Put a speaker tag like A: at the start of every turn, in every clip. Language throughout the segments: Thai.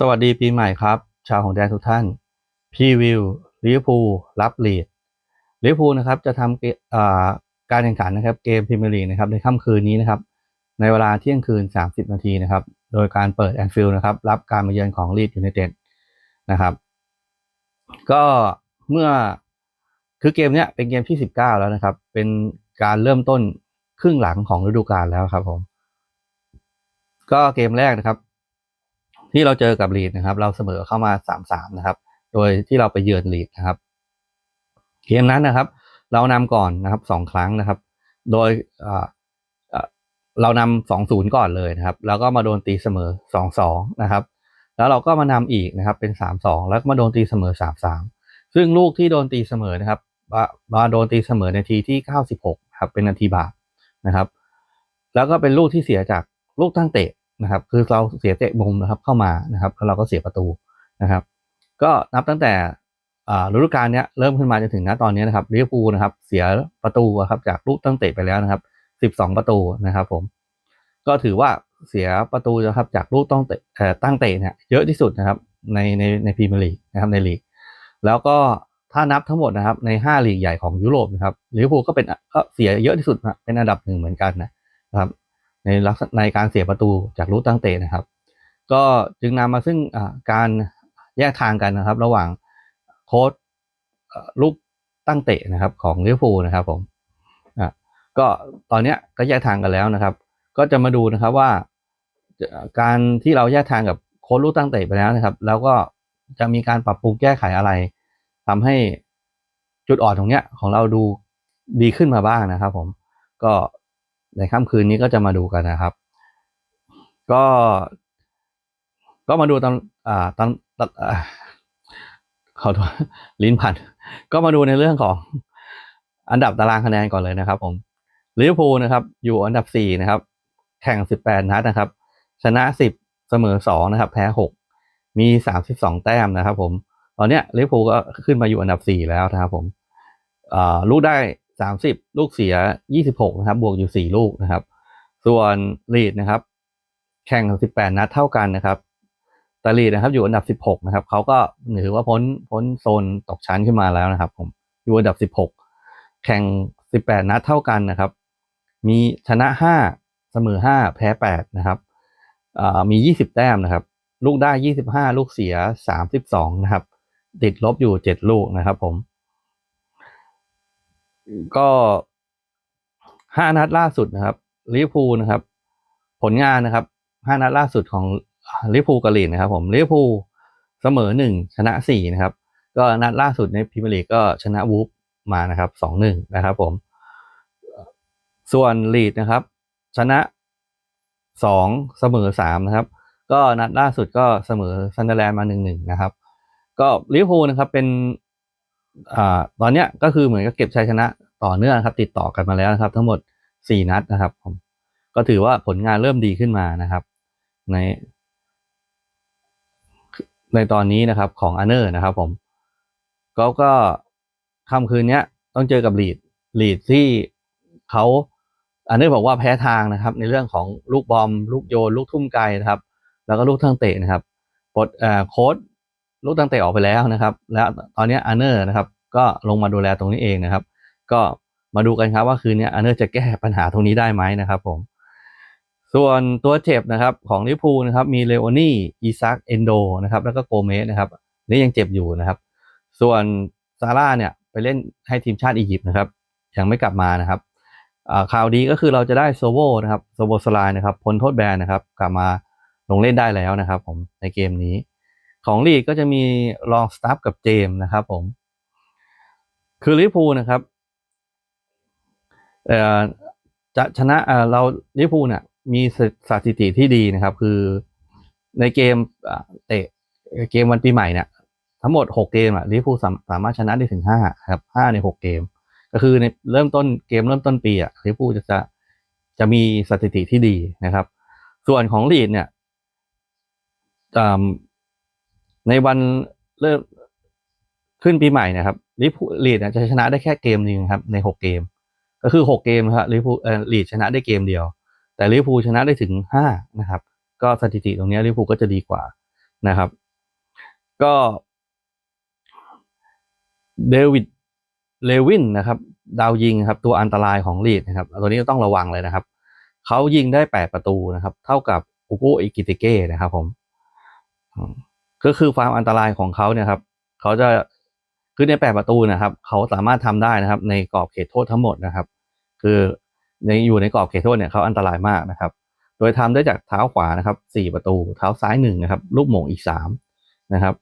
A: สวัสดีปีใหม่ครับ ชาวของแดนทุกท่านพี่วิวลิเวอร์พูลรับลีดลิเวอร์พูลนะครับจะทำกาการแข่งขันนะครับเกมพรีเมียร์ลีกนะครับในค่ำคืนนี้นะครับ ในเวลาเที่ยงคืน 30 นาทีนะครับ โดยการเปิดแอนฟิลด์นะครับ รับการมาเยือนของลีดยูไนเต็ดนะครับ ก็เมื่อคือเกมเนี้ยเป็นเกมที่ 19 แล้วนะครับ เป็นการเริ่มต้นครึ่งหลังของฤดูกาลแล้วครับผม ก็เกมแรกนะครับ ที่เราเจอกับลีดนะครับ เราเสมอเข้ามาสามสามนะครับ โดยที่เราไปเยือนลีดนะครับเกมนั้นนะครับ เรานำก่อนนะครับสองครั้งนะครับ โดยเรานำสองศูนย์ก่อนเลยนะครับ แล้วก็มาโดนตีเสมอสองสองนะครับ แล้วเราก็มานำอีกนะครับเป็นสามสองแล้วก็มาโดนตีเสมอสามสามซึ่งลูกที่โดนตีเสมอนะครับมามาโดนตีเสมอในทีที่เก้าสิบหกครับเป็นนาทีบาปนะครับ แล้วก็เป็นลูกที่เสียจากลูกตั้งเตะ นะครับ คือเราเสียเตะมุมนะครับเข้ามานะครับแล้วเราก็เสียประตูนะครับ ก็นับตั้งแต่ฤดูกาลนี้เริ่มขึ้นมาจนถึงณตอนนี้นะครับลิเวอร์พูลนะครับ เสียประตูอะครับจากลูกตั้งเตะไปแล้วนะครับสิบสองประตูนะครับผม ก็ถือว่าเสียประตูนะครับจากลูกต้องเตะเอ่อตั้งเตะเนี่ยเยอะที่สุดนะครับในในในพรีเมียร์ลีกนะครับในลีก แล้วก็ถ้านับทั้งหมดนะครับในห้าลีกใหญ่ของยุโรปนะครับลิเวอร์พูลก็เป็นก็เสียเยอะที่สุดนะเป็นอันดับหนึ่งเหมือนกันนะครับ ในลักษณะในการเสียประตูจากลูกตั้งเตะนะครับ ก็จึงนำมาซึ่งการแยกทางกันนะครับ ระหว่างโค้ชเอ่อลูกตั้งเตะนะครับ ของลิเวอร์พูลนะครับผมก็ตอนนี้ก็แยกทางกันแล้วนะครับ ก็จะมาดูนะครับว่าการที่เราแยกทางกับโค้ชลูกตั้งเตะไปแล้วนะครับ แล้วก็จะมีการปรับปรุงแก้ไขอะไรทำให้จุดอ่อนตรงเนี้ยของเราดูดีขึ้นมาบ้างนะครับ ผม ก็ ในค่ำคืนนี้ก็จะมาดูกันนะครับ ก็ ก็มาดูตอนอ่าตอนขอโทษลิ้นพันก็มาดูในเรื่องของอันดับตารางคะแนนก่อนเลยนะครับ ผมลิเวอร์พูลนะครับ อยู่อันดับสี่นะครับ แข่งสิบแปดนัดนะครับ ชนะสิบเสมอสองนะครับ แพ้หกมีสามสิบสองแต้มนะครับ ผม ตอนเนี้ยลิเวอร์พูลก็ขึ้นมาอยู่อันดับสี่แล้วนะครับ ผมอ่าลูกได้ สามสิบลูกเสียยี่สิบหกนะครับ บวกอยู่สี่ลูกนะครับ ส่วนลีดนะครับ แข่งสิบแปดนัดเท่ากันนะครับแต่ลีดนะครับ อยู่อันดับสิบหกนะครับเขาก็ถือว่าพ้นพ้นโซนตกชั้นขึ้นมาแล้วนะครับ ผมอยู่อันดับสิบหกแข่งสิบแปดนัดเท่ากันนะครับ มีชนะห้าเสมอห้าแพ้แปดนะครับมียี่สิบแต้มนะครับ ลูกได้ยี่สิบห้าลูกเสียสามสิบสองนะครับ ติดลบอยู่เจ็ดลูกนะครับ ผม ก็ห้านัดล่าสุดนะครับลิเวอร์พูลนะครับ ผลงานนะครับห้านัดล่าสุดของลิเวอร์พูลกับลีดนะครับ ผมลิเวอร์พูลเสมอหนึ่งชนะสี่นะครับ ก็นัดล่าสุดในพรีเมียร์ลีกก็ชนะวูฟมานะครับสองหนึ่งนะครับ ผม ส่วนลีดนะครับ ชนะสองเสมอสามนะครับ ก็นัดล่าสุดก็เสมอซันเดอร์แลนด์มาหนึ่งหนึ่งนะครับ ก็ลิเวอร์พูลนะครับเป็น อตอนเนี้ยก็คือเหมือนกับเก็บชัยชนะต่อเนื่องครับ ติดต่อกันมาแล้วนะครับ ทั้งหมดสี่นัดนะครับผมก็ถือว่าผลงานเริ่มดีขึ้นมานะครับ ในในตอนนี้นะครับของอันเนอร์นะครับ ผมก็ก็ค่ำคืนเนี้ยต้องเจอกับลีดลีดที่เขาอันเนอร์บอกว่าแพ้ทางนะครับ ในเรื่องของลูกบอม ลูกโยน ลูกทุ่มไกลนะครับ แล้วก็ลูกทั้งเตะนะครับปลดเอ่อโค้ด ลูกตั้งเตะออกไปแล้วนะครับ แล้วตอนนี้อันเนอร์นะครับ ก็ลงมาดูแลตรงนี้เองนะครับ ก็มาดูกันครับว่าคืนนี้อันเนอร์จะแก้ปัญหาตรงนี้ได้ไหมนะครับ ผม ส่วนตัวเจ็บนะครับ ของลิพูนะครับ มีเลโอนี่อีซักเอนโดนะครับ แล้วก็โกเมสนะครับ นี่ยังเจ็บอยู่นะครับ ส่วนซาร่าเนี่ยไปเล่นให้ทีมชาติอียิปต์นะครับยังไม่กลับมานะครับข่าวดีก็คือเราจะได้โซโวนะครับโซโบสไลน์นะครับพ้นโทษแบนนะครับ กลับมาลงเล่นได้แล้วนะครับ ผมในเกมนี้ ของลีกก็จะมีลองสตาฟกับเจมส์นะครับผม คือลิพูนะครับเอ่อจะชนะเราลิพูเนี่ยมีสถิติที่ดีนะครับ คือในเกมเตะเกมวันปีใหม่เนี่ยทั้งหมดหกเกมอะลิพูสามารถชนะได้ถึงห้าครับห้าในหกเกม ก็คือในเริ่มต้นเกมเริ่มต้นปีอะลิพูจะจะจะมีสถิติที่ดีนะครับ ส่วนของลีดเนี่ย ในวันเริ่มขึ้นปีใหม่นะครับลิเวอร์พูลีดจะชนะได้แค่เกมหนึงครับ ในหกเกม ก็คือหกเกมครับลิเวอร์พูลีดชนะได้เกมเดียว แต่ลิเวอร์พูชนะได้ถึงห้านะครับ ก็สถิติตรงนี้ลิเวอร์พูก็จะดีกว่านะครับ ก็เดวิดเลวินนะครับดาวยิงครับ ตัวอันตรายของลีดนะครับตัวนี้ต้องระวังเลยนะครับ เขายิงได้แปดประตูนะครับ เท่ากับอุกุอิกิเตเก้นะครับผม ก็คือความอันตรายของเขาเนี่ยครับเขาจะคือในแปดประตูนะครับ เขาสามารถทำได้นะครับ ในกรอบเขตโทษทั้งหมดนะครับ คือในอยู่ในกรอบเขตโทษเนี่ยเขาอันตรายมากนะครับ โดยทำได้จากเท้าขวานะครับสี่ประตู เท้าซ้ายหนึ่งนะครับ ลูกหม่งอีกสามนะครับ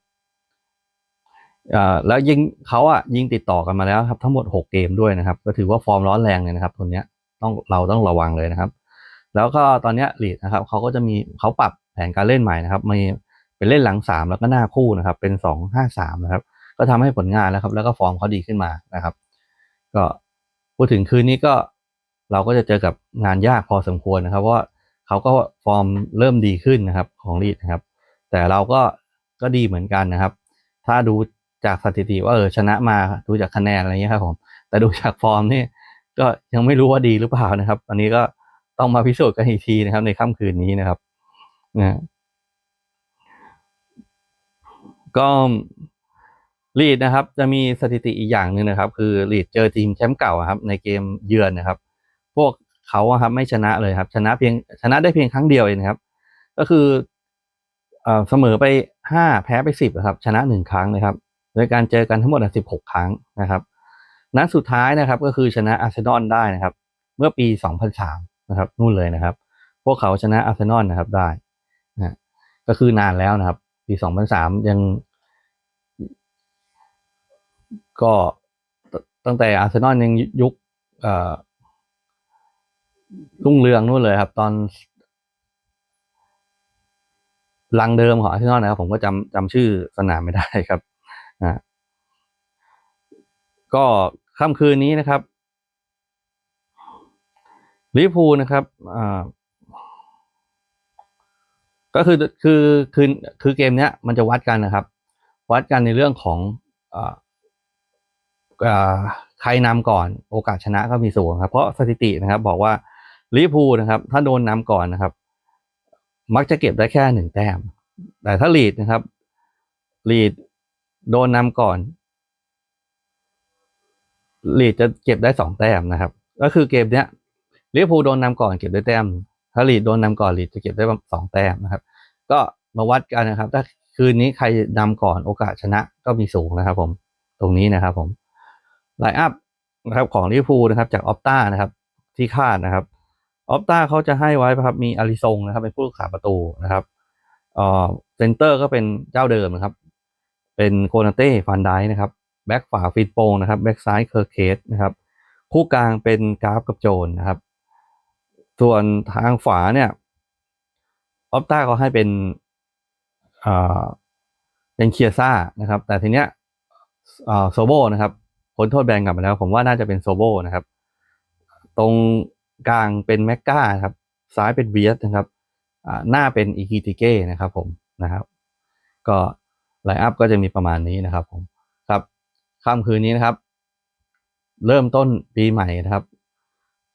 A: แล้วยิงเขาอะยิงติดต่อกันมาแล้วครับทั้งหมดหกเกมด้วยนะครับ ก็ถือว่าฟอร์มร้อนแรงเลยนะครับคนเนี้ยต้องเราต้องระวังเลยนะครับ แล้วก็ตอนเนี้ยลีดนะครับเขาก็จะมีเขาปรับแผนการเล่นใหม่นะครับมี เป็นเล่นหลังสามแล้วก็หน้าคู่นะครับ เป็นสองห้าสามนะครับ ก็ทำให้ผลงานแล้วครับ แล้วก็ฟอร์มเขาดีขึ้นมานะครับ ก็พูดถึงคืนนี้ก็เราก็จะเจอกับงานยากพอสมควรนะครับ เพราะว่าเขาก็ฟอร์มเริ่มดีขึ้นนะครับของลีดนะครับ แต่เราก็ก็ดีเหมือนกันนะครับ ถ้าดูจากสถิติว่าเออชนะมาดูจากคะแนนอะไรเงี้ยครับผมแต่ดูจากฟอร์มนี่ก็ยังไม่รู้ว่าดีหรือเปล่านะครับ อันนี้ก็ต้องมาพิสูจน์กันอีกทีนะครับ ในค่ำคืนนี้นะครับนะ ก็ลีดนะครับจะมีสถิติอีกอย่างหนึ่งนะครับ คือลีดเจอทีมแชมป์เก่าครับ ในเกมเยือนนะครับ พวกเขาครับไม่ชนะเลยครับ ชนะเพียงชนะได้เพียงครั้งเดียวเองนะครับ ก็คือเอ่อเสมอไปห้าแพ้ไปสิบครับ ชนะหนึ่งครั้งนะครับโดยการเจอกันทั้งหมดสิบหกครั้งนะครับนัดสุดท้ายนะครับ ก็คือชนะอาร์เซนอลได้นะครับ เมื่อปีสองพันสามนะครับนู่นเลยนะครับ พวกเขาชนะอาร์เซนอลนะครับได้นะก็คือนานแล้วนะครับ ปีสองพันสามยัง ก็ตั้งแต่อาร์เซนอลยังยุคเอ่อรุ่งเรืองนู่นเลยครับ ตอนลังเดิมของอาร์เซนอลนะครับ ผมก็จำจำชื่อสนามไม่ได้ครับนะก็ค่ำคืนนี้นะครับลิพูนะครับอ่า ก็คือคือคือคือเกมเนี้ยมันจะวัดกันนะครับ วัดกันในเรื่องของออใครนำก่อนโอกาสชนะก็มีสูงครับ เพราะสถิตินะครับ บอกว่าลิพูนะครับ ถ้าโดนนำก่อนนะครับ มักจะเก็บได้แค่หนึ่งแต้ม แต่ถ้าลีดนะครับลีดโดนนำก่อนลีดจะเก็บได้สองแต้มนะครับ ก็คือเกมเนี้ยลิพูโดนนำก่อนเก็บได้แต้ม ถ้าลีดโดนนำก่อนลีดจะเก็บได้สองแต้มนะครับ ก็มาวัดกันนะครับ ถ้าคืนนี้ใครนำก่อนโอกาสชนะก็มีสูงนะครับ ผมตรงนี้นะครับ ผมไลน์อัพนะครับของลิเวอร์พูลนะครับ จากออฟต้านะครับ ที่คาดนะครับออฟต้าเขาจะให้ไว้ครับมีอาริซงนะครับ เป็นผู้รักษาประตูนะครับเอ่อเซนเตอร์ก็เป็นเจ้าเดิมนะครับ เป็นโคนาเต้ฟันไดนะครับแบ็กขวาฟิตโปงนะครับแบ็กซ้ายเคอร์เคสนะครับ คู่กลางเป็นกราฟกับโจนนะครับ ส่วนทางขวาเนี่ยออฟต้าเขาให้เป็นเอ่อเป็นเคียซ่านะครับ แต่ทีเนี้ยโซโบนะครับพ้นโทษแบนกลับมาแล้ว ผมว่าน่าจะเป็นโซโบนะครับ ตรงกลางเป็นแมกกาครับซ้ายเป็นเบียสนะครับหน้าเป็นอีกิติเก้นะครับ ผมนะครับ ก็ไลน์อัพก็จะมีประมาณนี้นะครับ ผมครับค่ำคืนนี้นะครับ เริ่มต้นปีใหม่นะครับ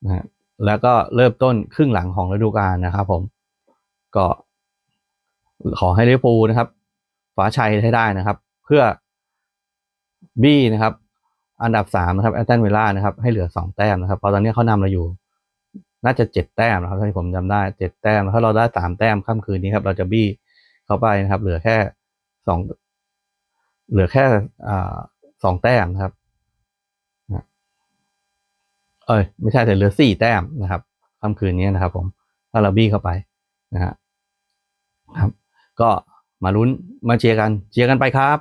A: นะฮะ แล้วก็เริ่มต้นครึ่งหลังของฤดูกาลนะครับผม ก็ขอให้ลิเวอร์พูลนะครับฟ้าชัยให้ได้นะครับ เพื่อบี้นะครับ อันดับสามนะครับแอตตันเวล่านะครับ ให้เหลือสองแต้มนะครับเพราะตอนนี้เขานำเราอยู่ น่าจะเจ็ดแต้มนะครับถ้าที่ผมจำได้เจ็ดแต้มถ้าเราได้สามแต้มค่ำคืนนี้ครับ เราจะบี้เข้าไปนะครับ เหลือแค่สองเหลือแค่อ่าสองแต้มนะครับ เอ้ยไม่ใช่แต่เหลือสี่แต้มนะครับค่ำคืนนี้นะครับ ผมถ้าเราบี้เข้าไปนะฮะครับ ก็มาลุ้นมาเชียร์กันเชียร์กันไปครับ